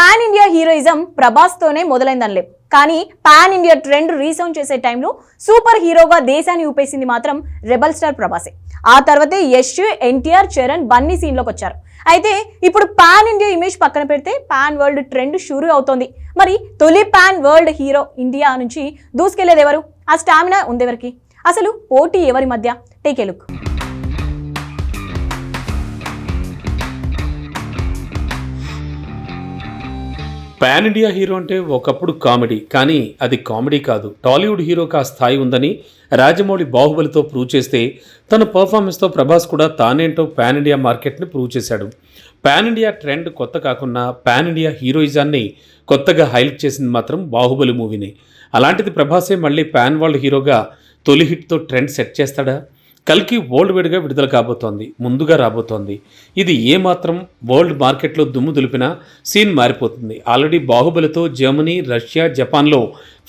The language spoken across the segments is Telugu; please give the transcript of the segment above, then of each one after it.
పాన్ ఇండియా హీరోయిజం ప్రభాస్ తోనే మొదలైందనిలే. కానీ పాన్ ఇండియా ట్రెండ్ రీసౌండ్ చేసే టైంలో సూపర్ హీరోగా దేశాన్ని ఊపేసింది మాత్రం రెబల్ స్టార్ ప్రభాసే. ఆ తర్వాతే యష్ ఎన్టీఆర్ చరణ్ బన్నీ సీన్లోకి వచ్చారు. అయితే ఇప్పుడు పాన్ ఇండియా ఇమేజ్ పక్కన పెడితే పాన్ వరల్డ్ ట్రెండ్ షూరు అవుతోంది. మరి తొలి పాన్ వరల్డ్ హీరో ఇండియా నుంచి దూసుకెళ్ళేది ఎవరు? ఆ స్టామినా ఉందెవరికి? అసలు పోటీ ఎవరి మధ్య? Take a look. Pan India hero అంటే ఒకప్పుడు కామెడీ కానీ అది కామెడీ కాదు. టాలీవుడ్ హీరోకి ఆ స్థాయి ఉందని రాజమౌళి బాహుబలితో ప్రూవ్ చేస్తే తన పర్ఫార్మెన్స్తో ప్రభాస్ కూడా తానేంటో పాన్ ఇండియా మార్కెట్ని ప్రూవ్ చేశాడు. పాన్ ఇండియా ట్రెండ్ కొత్త కాకుండా పాన్ ఇండియా హీరోయిజాన్ని కొత్తగా హైలైట్ చేసింది మాత్రం బాహుబలి మూవీని. అలాంటిది ప్రభాసే మళ్ళీ పాన్ వరల్డ్ హీరోగా తొలి హిట్తో ట్రెండ్ సెట్ చేస్తాడా? కల్కి వరల్డ్ వైడ్గా విడుదల కాబోతోంది ముందుగా రాబోతోంది. ఇది ఏమాత్రం వరల్డ్ మార్కెట్లో దుమ్ము దులిపినా సీన్ మారిపోతుంది. ఆల్రెడీ బాహుబలితో జర్మనీ రష్యా జపాన్లో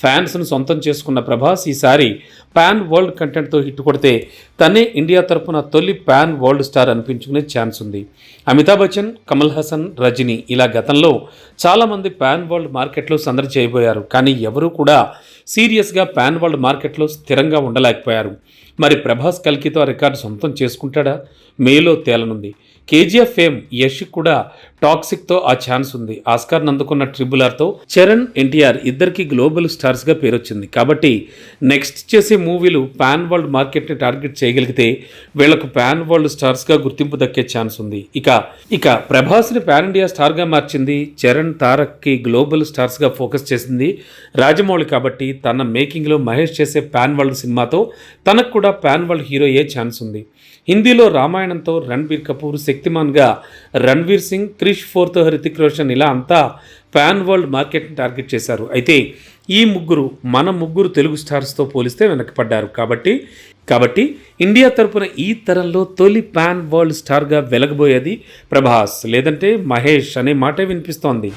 ఫ్యాన్స్ను సొంతం చేసుకున్న ప్రభాస్ ఈసారి పాన్ వరల్డ్ కంటెంట్తో హిట్ కొడితే తనే ఇండియా తరపున తొలి పాన్ వరల్డ్ స్టార్ అనిపించుకునే ఛాన్స్ ఉంది. అమితాబ్ బచ్చన్ కమల్ హాసన్ రజనీ ఇలా గతంలో చాలామంది పాన్ వరల్డ్ మార్కెట్లో సందడి చేయబోయారు. కానీ ఎవరూ కూడా సీరియస్గా పాన్ వరల్డ్ మార్కెట్లో స్థిరంగా ఉండలేకపోయారు. మరి ప్రభాస్ కల్కితో రికార్డు సొంతం చేసుకుంటాడా? మేలో తేలనుంది. కేజీఎఫ్ ఫేమ్ యష్ కూడా టాక్సిక్తో ఆ ఛాన్స్ ఉంది. ఆస్కార్ అందుకున్న ట్రిబుల్ ఆర్తో చరణ్ ఎన్టీఆర్ ఇద్దరికి గ్లోబల్ స్టార్స్గా పేరొచ్చింది. కాబట్టి నెక్స్ట్ చేసే మూవీలు పాన్ వరల్డ్ మార్కెట్ని టార్గెట్ చేయగలిగితే వీళ్ళకు పాన్ వరల్డ్ స్టార్స్గా గుర్తింపు దక్కే ఛాన్స్ ఉంది. ఇక ఇక ప్రభాస్ని పాన్ ఇండియా స్టార్గా మార్చింది చరణ్ తారక్కి గ్లోబల్ స్టార్స్గా ఫోకస్ చేసింది రాజమౌళి కాబట్టి తన మేకింగ్లో మహేష్ చేసే పాన్ వరల్డ్ సినిమాతో తనకు కూడా పాన్ వరల్డ్ హీరో అయ్యే ఛాన్స్ ఉంది. హిందీలో రామాయణంతో రణ్బీర్ కపూర్ శక్తిమాన్గా రణ్వీర్ సింగ్ క్రిష్ ఫోర్త్ హృతిక్ రోషన్ ఇలా అంతా పాన్ వరల్డ్ మార్కెట్ని టార్గెట్ చేశారు. అయితే ఈ ముగ్గురు మన ముగ్గురు తెలుగు స్టార్స్తో పోలిస్తే వెనకపడ్డారు. కాబట్టి కాబట్టి ఇండియా తరపున ఈ తరంలో తొలి పాన్ వరల్డ్ స్టార్గా వెలగబోయేది ప్రభాస్. లేదంటే మహేష్ అనే మాటే వినిపిస్తోంది.